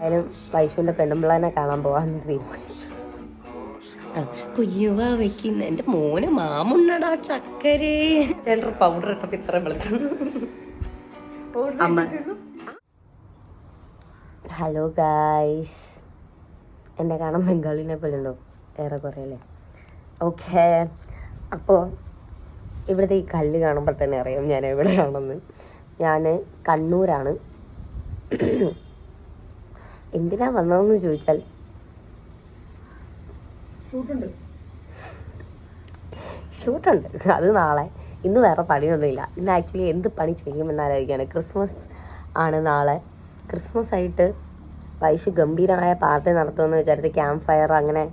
അതിലും വൈശുവിന്റെ പെണ്ണുമ്പിളനെ കാണാൻ പോവാന്ന് തീരുമാനിച്ചു. കുഞ്ഞുവാ വെക്കുന്ന. എന്റെ മോന് മാമുണ്ണടാ ചക്കരേ. ചേട്ടൻ പൗഡർ ഇട്ടപ്പോ ഇത്ര വിളിക്കുന്നു അമ്മ. ഹലോ ഗായ്സ് എന്നെ കാണാൻ ബംഗാളിനെ പോലെ ഉണ്ടോ? ഏറെ കുറെ അല്ലേ ഓക്കെ അപ്പോൾ ഇവിടുത്തെ ഈ കല്ല് കാണുമ്പോൾ തന്നെ അറിയാം ഞാൻ എവിടെയാണെന്ന് ഞാൻ കണ്ണൂരാണ്. എന്തിനാ വന്നതെന്ന് ചോദിച്ചാൽ ഷൂട്ടുണ്ട്. അത് നാളെ. ഇന്ന് വേറെ പണിയൊന്നുമില്ല. ഇന്ന് ആക്ച്വലി എന്ത് പണി ചെയ്യുമെന്നാലോചിക്കുകയാണ് ക്രിസ്മസ് ആണ് നാളെ. ക്രിസ്മസ് ആയിട്ട് വൈശു ഗംഭീരമായ പാർട്ടി നടത്തുമെന്ന് വിചാരിച്ച് ക്യാമ്പ് ഫയർ അങ്ങനെ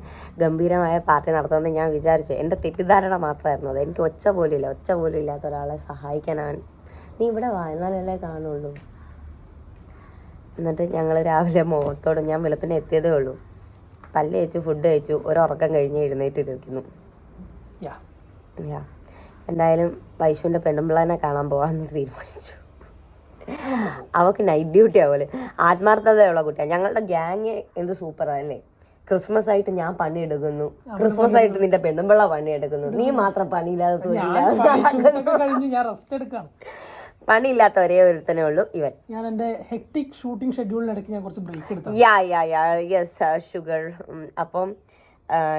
ഗംഭീരമായ പാർട്ടി നടത്തുമെന്ന് ഞാൻ വിചാരിച്ചു. എന്റെ തെറ്റിദ്ധാരണ മാത്രമായിരുന്നു അത്. എനിക്ക് ഒച്ച പോലും ഇല്ല. ഒച്ച പോലും ഇല്ലാത്ത ഒരാളെ സഹായിക്കാനാണ് നീ ഇവിടെ വാ എന്നാലല്ലേ കാണുള്ളൂ. എന്നിട്ട് ഞങ്ങൾ രാവിലെ മുഖത്തോട് ഞാൻ വെളുപ്പിനെ എത്തിയതേ ഉള്ളൂ. പല്ല് കഴിച്ചു ഫുഡ് കഴിച്ചു ഒരുറക്കം കഴിഞ്ഞ് എഴുന്നേറ്റിരിക്കുന്നു. യാ. എന്തായാലും വൈഷുവിന്റെ പെണ്ണുമ്പിള്ളനെ കാണാൻ പോകാമെന്ന് തീരുമാനിച്ചു. അവക്ക് നൈറ്റ് ഡ്യൂട്ടി ആവൽ. ആത്മാർത്ഥതയുള്ള കുട്ടിയാണ് ഞങ്ങളുടെ ഗ്യാങ് എന്ത് സൂപ്പറല്ലേ ക്രിസ്മസ് ആയിട്ട് ഞാൻ പണിയെടുക്കുന്നു ക്രിസ്മസ് ആയിട്ട് നിന്റെ പെണ്ണുമ്പിള്ള പണിയെടുക്കുന്നു നീ മാത്രം പണിയില്ലാതെ ഒരുത്തനെ പണിയില്ലാത്ത ഒരേ ഒരുത്തനേ ഉള്ളൂ ഇവൻ. ഞാൻ എന്റെ ഹെക്ടിക് ഷൂട്ടിംഗ് ഷെഡ്യൂളിനിടയ്ക്ക് ഞാൻ കുറച്ച് ബ്രേക്ക് എടുത്തു യാ യാ യാ യെസ് ഷുഗർ അപ്പം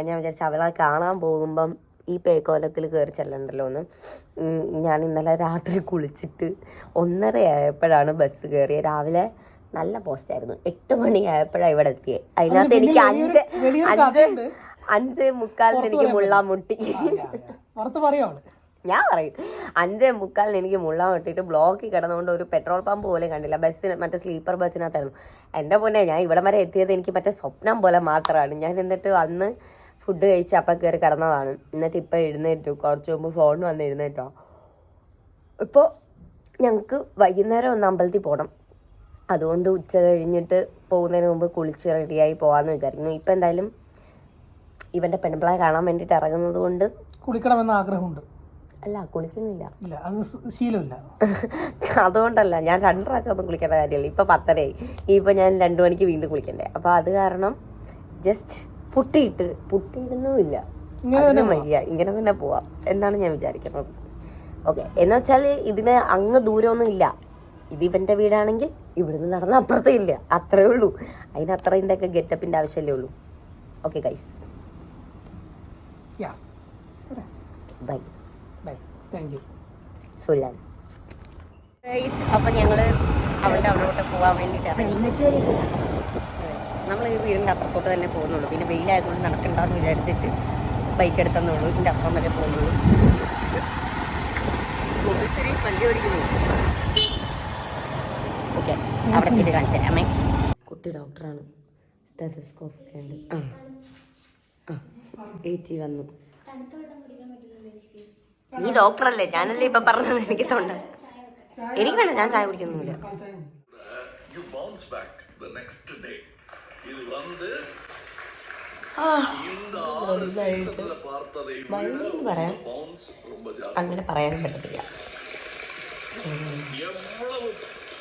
ഞാൻ വിചാരിച്ച അവളെ കാണാൻ പോകുമ്പം ഈ പേക്കോലത്തിൽ കയറി ചെല്ലണ്ടല്ലോ എന്ന്. ഞാൻ ഇന്നലെ രാത്രി കുളിച്ചിട്ട് ഒന്നര ആയപ്പോഴാണ് ബസ് കയറിയത് രാവിലെ നല്ല പോസ്റ്റായിരുന്നു എട്ട് മണി ആയപ്പോഴാണ് ഇവിടെ എത്തിയത് അതിനകത്ത് എനിക്ക് അഞ്ച് അഞ്ച് അഞ്ച് മുക്കാലിന് എനിക്ക് മുള്ളാൻ മുട്ടി. പറയോ ഞാൻ പറയും അഞ്ചേ മുക്കാലിന് എനിക്ക് മുള്ളാൻ വെട്ടിയിട്ട് ബ്ലോക്കിൽ കിടന്നുകൊണ്ട് ഒരു പെട്രോൾ പമ്പ് പോലും കണ്ടില്ല. ബസ്സിന് മറ്റേ സ്ലീപ്പർ ബസ്സിനകത്തായിരുന്നു. എന്റെ പൊന്നെ ഞാൻ ഇവിടെ വരെ എത്തിയത് എനിക്ക് മറ്റേ സ്വപ്നം പോലെ മാത്രമാണ്. ഞാൻ എന്നിട്ട് അന്ന് ഫുഡ് കഴിച്ച് അപ്പം കയറി കിടന്നതാണ്. എന്നിട്ട് ഇപ്പം എഴുന്നേറ്റു. കുറച്ച് മുമ്പ് ഫോൺ വന്ന് എഴുന്നേറ്റോ. ഇപ്പോൾ ഞങ്ങൾക്ക് വൈകുന്നേരം ഒന്ന് അമ്പലത്തിൽ പോകണം അതുകൊണ്ട് ഉച്ച കഴിഞ്ഞിട്ട് പോകുന്നതിന് മുമ്പ് കുളിച്ച് റെഡിയായി പോകാമെന്ന് വിചാരിക്കുന്നു. ഇപ്പം എന്തായാലും ഇവന്റെ പെൺപിള്ളയെ കാണാൻ വേണ്ടിയിട്ട് ഇറങ്ങുന്നത് കൊണ്ട് കുളിക്കണമെന്ന് ആഗ്രഹമുണ്ട്. അല്ല കുളിക്കുന്നില്ല. ഇല്ല അത് ശീലമില്ല. അതുകൊണ്ടല്ല ഞാൻ രണ്ട് പ്രാവശ്യം ഒന്നും കുളിക്കേണ്ട കാര്യമില്ല. ഇപ്പൊ പത്തരയായി. ഇപ്പൊ ഞാൻ രണ്ടു മണിക്ക് വീണ്ടും കുളിക്കണ്ടേ. അപ്പൊ അത് കാരണം ജസ്റ്റ് പുട്ടിയിട്ട് പുട്ടിയിടുന്നുമില്ല ഇങ്ങനെ അതിനും വയ്യ. ഇങ്ങനെ തന്നെ പോവാം. എന്നാണ് ഞാൻ വിചാരിക്കുന്നത്. ഓക്കെ എന്ന് വെച്ചാൽ ഇതിന് അങ്ങ് ദൂരമൊന്നും ഇല്ല. ഇത് ഇവന്റെ വീടാണെങ്കിൽ ഇവിടുന്ന് നടന്ന അപ്പുറത്തേ ഇല്ല. അത്രേ ഉള്ളൂ. അതിന് അത്രേന്റെ ഒക്കെ ഗെറ്റപ്പിന്റെ ആവശ്യമല്ലേ ഉള്ളൂ. Okay guys bye bye thank you സുലാൻ അപ്പം ഞങ്ങൾ അവളുടെ അവിടോട്ട് പോകാൻ വേണ്ടിയിട്ട് ഇറങ്ങി. നമ്മൾ ഈ വീടിന്റെ അപ്പുറത്തോട്ട് തന്നെ പോകുന്നുള്ളൂ. പിന്നെ വെയിലായതുകൊണ്ട് നടക്കണ്ടെന്ന് വിചാരിച്ചിട്ട് ബൈക്ക് എടുത്തെന്നുള്ളൂ ഇതിന്റെ അപ്പുറം വരെ പോകുന്നുള്ളൂ. ഗോകുൽ സുരേഷ് വണ്ടി ഓടിക്കുന്നു ഓക്കെ അവിടെ തിരി കാണിച്ചു തരാം അമ്മേ. കുട്ടി ഡോക്ടറാണ്. സ്റ്റെതസ്കോപ്പ് ഒക്കെ ഉണ്ട്. ആ. ആ. ഏച്ചി വന്നു. നീ ഡോക്ടറല്ലേ? ഞാനല്ലേ ഇപ്പൊ പറഞ്ഞത് എനിക്ക് തൊണ്ട. എനിക്ക് വേണ്ട ഞാൻ ചായ കുടിക്കൊന്നുമില്ല. പറയാം. അങ്ങനെ പറയാനും പറ്റത്തില്ല.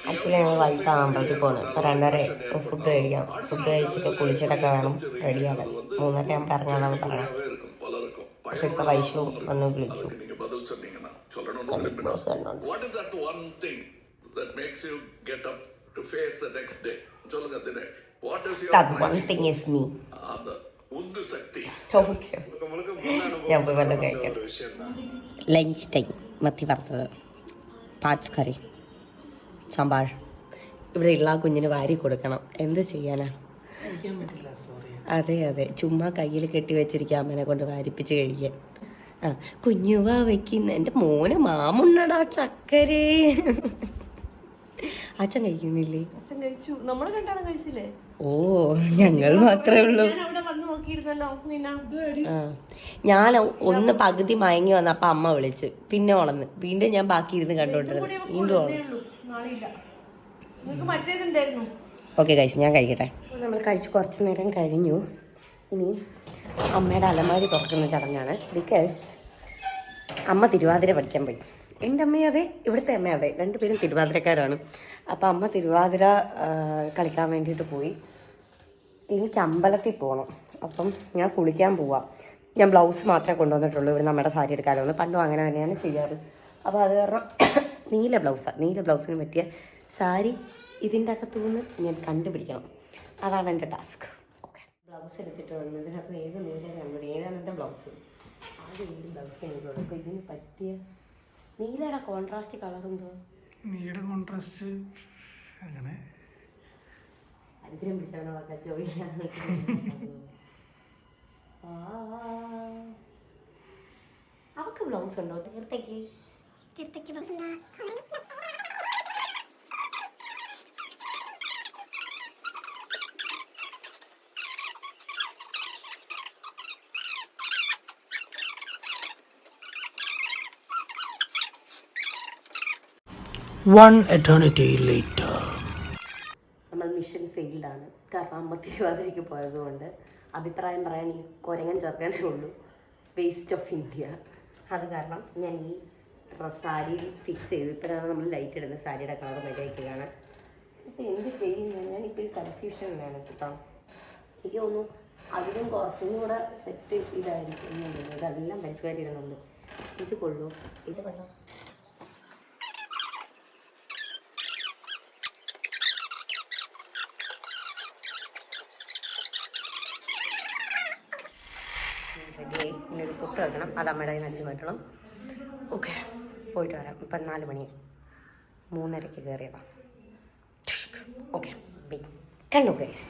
ആക്ച്വലി ഞങ്ങൾ വൈകിട്ട് ആകുമ്പോഴത്തേക്ക് പോകുന്നത്. ഇപ്പോൾ രണ്ടര ഫുഡ് കഴിക്കാം. ഫുഡ് കഴിച്ചിട്ട് കുളിച്ചിട്ടൊക്കെ വേണം. റെഡിയാവാൻ മൂന്നര ഞാൻ പറഞ്ഞാണ് പറയാം അപ്പോൾ ഇപ്പോൾ വൈശു വന്ന് വിളിച്ചു. சொல்லணும்னு விரும்பினா ബോസ് എന്നോട് what is that one thing that makes you get up to face the next day சொல்லுங்க Dinesh what is your that one thing is me அந்த உந்து சக்தி ഓക്കെ ഞാൻ പോയി വല്ലതും കഴിക്കാം ലഞ്ച് ടൈം മത്തി വറുത്തത് പാർട്സ് കറി സാമ്പാർ ഇവിടെ ഉള്ള ആ കുഞ്ഞിന് വാരി കൊടുക്കണം എന്ത് ചെയ്യാനാ കഴിക്കാൻ പറ്റില്ല സോറി അതെ അതെ ചുമ്മാ കയ്യിൽ കെട്ടി വെച്ചിരിക്കുക അമ്മനെ കൊണ്ട് വാരിപ്പിച്ച് കഴിക്കാൻ ആ കുഞ്ഞുവാ വെക്കുന്ന എന്റെ മോനെ മാമുണ്ണടാ ചക്കരേ. അച്ഛൻ കഴിക്കുന്നില്ലേ? അച്ഛൻ കഴിച്ചു. നമ്മൾ കണ്ടാണ് കഴിച്ചില്ലേ? ഓ ഞങ്ങൾ മാത്രമേ ഉള്ളൂ. ഞാൻ അവിടെ വന്ന് നോക്കിയിരുന്നല്ലോ നിന്ന. ആ ഞാൻ ഒന്ന് പകുതി മയങ്ങി വന്ന അപ്പൊ അമ്മ വിളിച്ച്. പിന്നെ ഉണന്ന് വീണ്ടും ഞാൻ ബാക്കി ഇരുന്ന് കണ്ടോണ്ടിരുന്നു വീണ്ടും മറ്റേതുണ്ടായിരുന്നു? ഓക്കെ കഴിച്ചു ഞാൻ കഴിക്കട്ടെ. നമ്മൾ കഴിച്ച് കുറച്ച് നേരം കഴിഞ്ഞു. ഇനി അമ്മയുടെ അലമാരി തുറക്കുന്ന ചടങ്ങാണ്. ബിക്കോസ് അമ്മ തിരുവാതിര പഠിക്കാൻ പോയി. എന്റെ അമ്മയും ഇവിടുത്തെ അമ്മ അതെ. രണ്ടുപേരും തിരുവാതിരക്കാരാണ്. അപ്പം അമ്മ തിരുവാതിര കളിക്കാൻ വേണ്ടിയിട്ട് പോയി. എനിക്ക് അമ്പലത്തിൽ പോകണം അപ്പം ഞാൻ കുളിക്കാൻ പോവാം. ഞാൻ ബ്ലൗസ് മാത്രമേ കൊണ്ടുവന്നിട്ടുള്ളൂ. ഇവിടെ നമ്മുടെ സാരി എടുക്കാമല്ലോ പണ്ടും അങ്ങനെ തന്നെയാണ് ചെയ്യാറ്. അപ്പോൾ അത് കാരണം നീല ബ്ലൗസാണ് നീല ബ്ലൗസിന് പറ്റിയ സാരി ഇതിന്റെ അകത്തു നിന്ന് ഞാൻ കണ്ടുപിടിക്കണം. അതാണ് എന്റെ ടാസ്ക്. ബ്ലൗസ് എടുത്തിട്ട് വന്നു. ഇതിനകത്ത് ഏത് നീല കണ്ടുപിടി ഏതാണ് എന്റെ ബ്ലൗസ്? ആദ്യം ഏത് ബ്ലൗസ് എനിക്ക് കൊടുക്കും. ഇതിന് പറ്റിയ നീലയുടെ കോൺട്രാസ്റ്റ് കളർ എന്തോ? നീലയുടെ കോൺട്രാസ്റ്റ് അങ്ങനെ. പിടിച്ചാണോ ചോദിക്കാൻ അവക്ക് ബ്ലൗസ് ഉണ്ടോ? തീർത്തേക്ക് വൺ എറ്റേണിറ്റി ലേറ്റർ നമ്മൾ മിഷൻ ഫെയിൽഡ് ആണ്. കാരണം അമ്മ തിരുവാതിരയ്ക്ക് പോയതുകൊണ്ട് അഭിപ്രായം പറയാൻ ഈ കൊരങ്ങൻ ചേർക്കാനേ ഉള്ളൂ. വേസ്റ്റ് ഓഫ് ഇന്ത്യ അത് കാരണം ഞാൻ ഈ സാരി ഫിക്സ് ചെയ്തു ഇപ്പോഴാണ് നമ്മൾ ലൈറ്റ് ഇടുന്നത് സാരിയുടെ കളർ മര്യാദയ്ക്കാണ് ഇപ്പം എന്ത് ചെയ്യും? ഞാൻ ഇപ്പോൾ കൺഫ്യൂഷനിലാണ് കേട്ടോ. എനിക്ക് തോന്നുന്നു അതിലും കുറച്ചും കൂടെ സെറ്റ് ഇതായിരിക്കും അതെല്ലാം വലിച്ചു വാരി ഇടുന്നുണ്ട്. ഇത് കൊള്ളൂ. ഇത് കൊള്ളാം റെഡിയായി ഇനി വെക്കണം അത് അമ്മയുടെ കയ്യിൽ നിന്ന് വെക്കണം മാറ്റണം ഓക്കെ പോയിട്ട് വരാം. ഇപ്പം നാല് മണി. മൂന്നരയ്ക്ക് കയറിയതാണ് ഓക്കെ കണ്ടു ഗൈസ്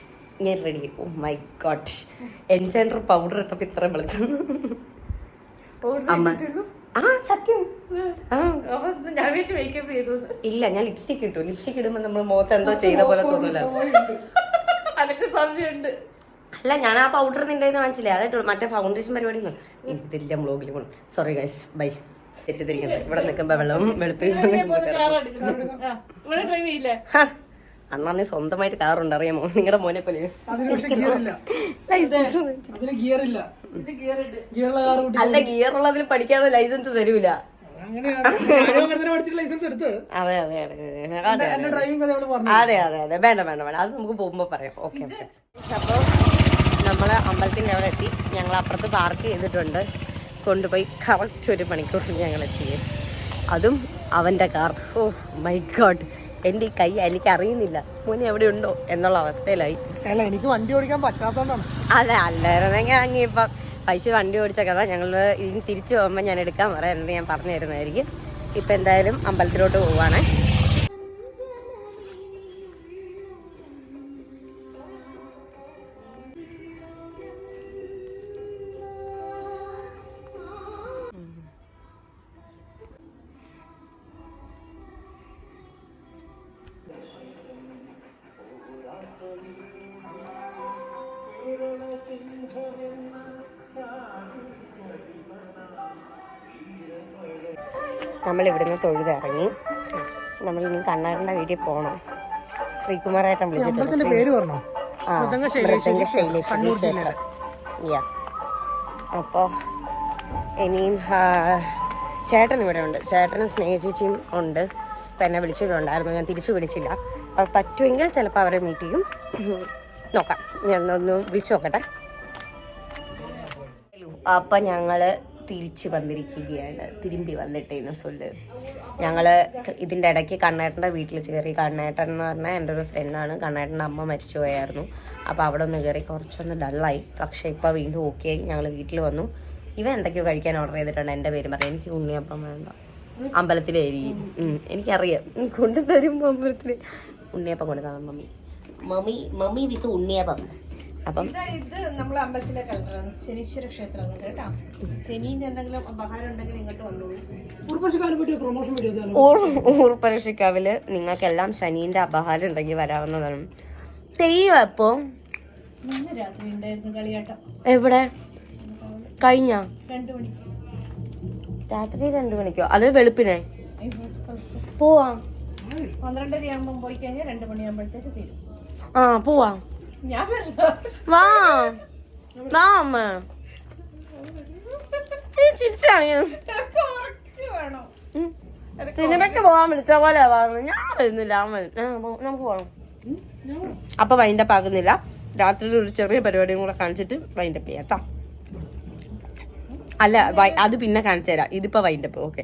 ഞാൻ റെഡി ഓ മൈ ഗോഡ് എൻജോയർ പൗഡർ ഇട്ടപ്പോൾ ഇത്ര വെളുക്കുന്നു അമ്മ. ആ സത്യം. ഇല്ല ഞാൻ ലിപ്സ്റ്റിക് ഇട്ടു. ലിപ്സ്റ്റിക് ഇടുമ്പോൾ നമ്മൾ മുഖത്ത് എന്തോ ചെയ്ത പോലെ തോന്നില്ല അതൊക്കെ സംശയമുണ്ട്. അല്ല ഞാൻ ആ പൗഡർ നിന്റെ അതായിട്ട് വാങ്ങിച്ചില്ലേ അതായിട്ടുള്ളൂ മറ്റേ ഫൗണ്ടേഷൻ പരിപാടി ഇതില്ല ബ്ലോഗിൽ പോകണം സോറി ഗൈസ് ബൈ തെറ്റിദ്ധരിക്കണ്ട. ഇവിടെ നിൽക്കുമ്പോ വെള്ളം വെളുപ്പ് അണ്ണാനെ സ്വന്തമായിട്ട് കാറുണ്ട് അറിയാമോ? നിങ്ങളുടെ മോനെ പോലെ. അതിന് ഗിയർ ഇല്ല. ലൈസൻസ് അതിന് ഗിയർ ഇല്ല. ഇത് ഗിയർ ഇട്ട്. ഗിയറുള്ള കാർ കൂട്ടി അല്ല ഗിയർ ഉള്ളതിൽ പഠിക്കാതെ ലൈസൻസ് തരൂല. അങ്ങനെയാണ് ഞാനും പഠിച്ചിട്ട് ലൈസൻസ് എടുത്ത്. അതെ അതെ അതെ അതെ അതെ. വേണ്ട വേണ്ട വേണ്ട. അത് നമുക്ക് പോകുമ്പോ പറയാം. ഓക്കെ അപ്പൊ അപ്പോൾ നമ്മൾ അമ്പലത്തിന്റെ അവിടെ എത്തി. ഞങ്ങൾ അപ്പുറത്ത് പാർക്ക് ചെയ്തിട്ടുണ്ട്. കൊണ്ടുപോയി കറക്റ്റ് ഒരു മണിക്കൂറിൽ ഞങ്ങൾ എത്തി. അതും അവന്റെ കാർ ഓ മൈ ഗോഡ് എന്റെ ഈ കൈ എനിക്ക് അറിയുന്നില്ല മോനെ എവിടെ ഉണ്ടോ എന്നുള്ള അവസ്ഥയിലായി. അല്ല എനിക്ക് വണ്ടി ഓടിക്കാൻ പറ്റാത്തതുകൊണ്ടാണ് അതെ അല്ലായിരുന്നെങ്കിൽ അങ്ങിപ്പം പൈസ വണ്ടി ഓടിച്ച കഥ ഞങ്ങൾ ഇനി തിരിച്ചു പോകുമ്പോൾ ഞാൻ എടുക്കാൻ പറയാം എന്നിട്ട് ഞാൻ പറഞ്ഞു തരുന്നതായിരിക്കും. ഇപ്പം എന്തായാലും അമ്പലത്തിലോട്ട് പോവാണേ നമ്മൾ ഇവിടുന്ന് തൊഴുതിറങ്ങി. നമ്മൾ ഇനി കണ്ണാടിന്റെ വീട്ടിൽ പോകണം ശ്രീകുമാറായിട്ടാണ് വിളിച്ചിട്ടുണ്ട്. ആ മൃദംഗ മൃദംഗ ശൈലേശ്വരി ശൈലേശ്വരി ക്ഷേത്രം യാ. അപ്പോൾ ഇനിയും ചേട്ടൻ ഇവിടെ ഉണ്ട്. ചേട്ടനും സ്നേഹിച്ചും ഉണ്ട്. ഇപ്പം എന്നെ വിളിച്ചിട്ടുണ്ടായിരുന്നു. ഞാൻ തിരിച്ചു വിളിച്ചില്ല. അപ്പോൾ പറ്റുമെങ്കിൽ ചിലപ്പോൾ അവരെ മീറ്റ് ചെയ്യും. നോക്കാം. ഞാൻ ഒന്ന് വിളിച്ചു നോക്കട്ടെ. അപ്പം ഞങ്ങൾ തിരിച്ചു വന്നിരിക്കുകയാണ്. തിരുമ്പി വന്നിട്ടേന്ന് സൊല്ല്. ഞങ്ങൾ ഇതിന്റെ ഇടയ്ക്ക് കണ്ണേട്ടന്റെ വീട്ടിൽ കയറി കണ്ണേട്ടൻ എന്ന് പറഞ്ഞാൽ എന്റെ ഒരു ഫ്രണ്ടാണ് കണ്ണേട്ടന്റെ അമ്മ മരിച്ചു പോയായിരുന്നു. അപ്പോൾ അവിടെ ഒന്ന് കയറി കുറച്ചൊന്ന് ഡള്ളായി പക്ഷേ ഇപ്പോൾ വീണ്ടും ഓക്കെ ആയി. ഞങ്ങൾ വീട്ടിൽ വന്നു. ഇവ എന്തൊക്കെയോ കഴിക്കാൻ ഓർഡർ ചെയ്തിട്ടുണ്ട്. എന്റെ പേര് പറയാം. എനിക്ക് ഉണ്ണിയപ്പം വേണ്ട. അമ്പലത്തിലായിരിക്കും എനിക്കറിയാം. കൊണ്ടുതരും അമ്പലത്തിൽ ഉണ്ണിയപ്പം കൊണ്ടുതരാം mummy. Mummy mummy with unniyappam. അപ്പം ഇത് നമ്മളെ അമ്പലത്തിലെ കലണ്ടറാണ് ശനീശ്വര ക്ഷേത്രം കേട്ടോ. ശനീന്റെ എന്തെങ്കിലും ഉണ്ടെങ്കിൽ ഇങ്ങോട്ട് വന്നോളൂ. ഊർപ്പരക്ഷിക്കാവിൽ നിങ്ങൾക്കെല്ലാം ശനീന്റെ അപഹാരം ഉണ്ടെങ്കിൽ വരാവുന്നതാണ്. തെയ്യം എപ്പോ? ഇന്ന് രാത്രി ഉണ്ടായിരുന്നു കളിയാട്ടം. എവിടെ? കഴിഞ്ഞ? രാത്രി രണ്ടു മണിക്കോ? അത് വെളുപ്പിനെ? പോവാ. പന്ത്രണ്ടര ആകുമ്പോ പോയി കഴിഞ്ഞാൽ രണ്ടു മണിയാകുമ്പോഴത്തേക്ക് തീരും. ആ പോവാം? വാ വാ അമ്മ സിനിമയ്ക്ക് പോകാൻ വിളിച്ച പോലെ പറഞ്ഞു ഞാൻ വരുന്നില്ല നമുക്ക് പോകണം അപ്പൊ വൈൻഡപ്പ് ആകുന്നില്ല. രാത്രി ഒരു ചെറിയ പരിപാടിയും കൂടെ കാണിച്ചിട്ട് വൈൻഡപ്പ് ചെയ്യാം കേട്ടോ അല്ല അത് പിന്നെ കാണിച്ചു തരാം. ഇതിപ്പോ വൈൻഡപ്പ് ഓക്കെ